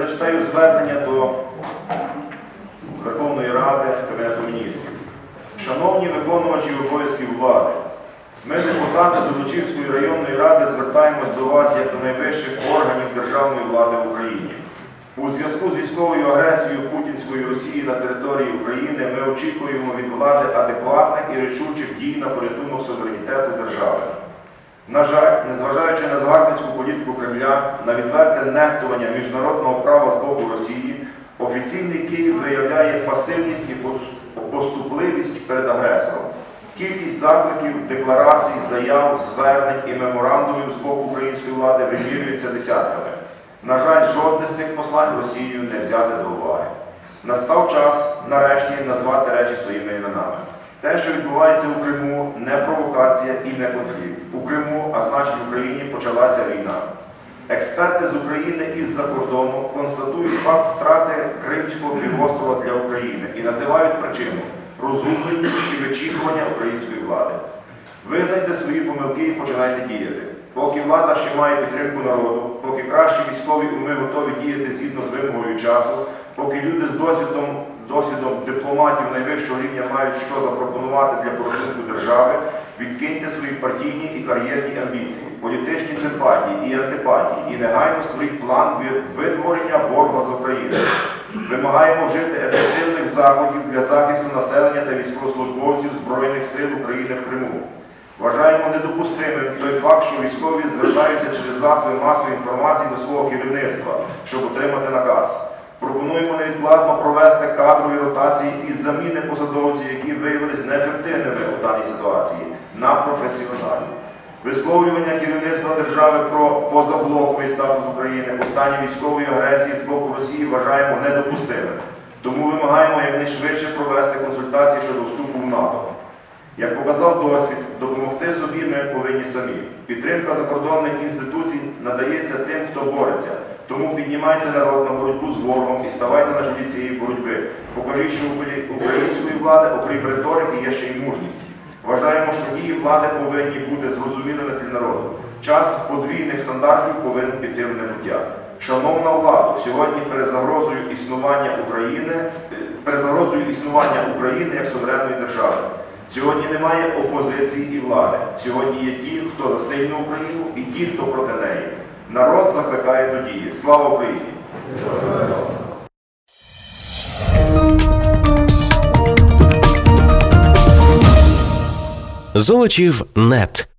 зачитаю звернення до Верховної Ради Кабінету міністрів. Шановні виконувачі обов'язків влади, ми, депутати Золочівської районної ради, звертаємось до вас як до найвищих органів державної влади в Україні. У зв'язку з військовою агресією Путінської Росії на території України ми очікуємо від влади адекватних і речучих дій на порятунок суверенітету держави. На жаль, незважаючи на загарбницьку політику Кремля, на відверте нехтування міжнародного права з боку Росії, офіційний Київ виявляє пасивність і поступливість перед агресором. Кількість закликів, декларацій, заяв, звернень і меморандумів з боку української влади вимірюється десятками. На жаль, жодне з цих послань Росією не взяти до уваги. Настав час нарешті назвати речі своїми іменами. Те, що відбувається у Криму, не провокація і не конфлікт. У Криму, а значить в Україні, почалася війна. Експерти з України і з-за кордону констатують факт втрати Кримського півострова для України і називають причину розгубленість і вичікування української влади. Визнайте свої помилки і починайте діяти. Поки влада ще має підтримку народу, поки кращі військові уми готові діяти згідно з вимогою часу, поки люди з досвідом, досвідом дипломатів найвищого рівня мають що запропонувати для порятунку держави, відкиньте свої партійні і кар'єрні амбіції, політичні симпатії і антипатії і негайно створіть план витворення ворога з України. Вимагаємо вжити ефективних заходів для захисту населення та військовослужбовців Збройних сил України в Криму. Вважаємо недопустимим той факт, що військові звертаються через засоби масової інформації до свого керівництва, щоб отримати наказ. Пропонуємо невідкладно провести кадрові ротації із заміни посадовців, які виявилися неефективними у даній ситуації, на професіональні. Висловлювання керівництва держави про позаблоковий статус України у стані військової агресії з боку Росії вважаємо недопустимим. Тому вимагаємо якнайшвидше провести консультації щодо вступу в НАТО. Як показав досвід, допомогти собі ми повинні самі. Підтримка закордонних інституцій надається тим, хто бореться. Тому піднімайте народ на боротьбу з ворогом і ставайте на чолі цієї боротьби. Покажіть, що української влади, окрім риторики, є ще й мужність. Вважаємо, що дії влади повинні бути зрозумілими для народу. Час подвійних стандартів повинен піти в небуття. Шановна влада, сьогодні перед загрозою існування України, е, перед загрозою існування України як суверенної держави. Сьогодні немає опозиції і влади. Сьогодні є ті, хто за сильну Україну, і ті, хто проти неї. Народ закликає до дії. Слава Україні! Золочів нет.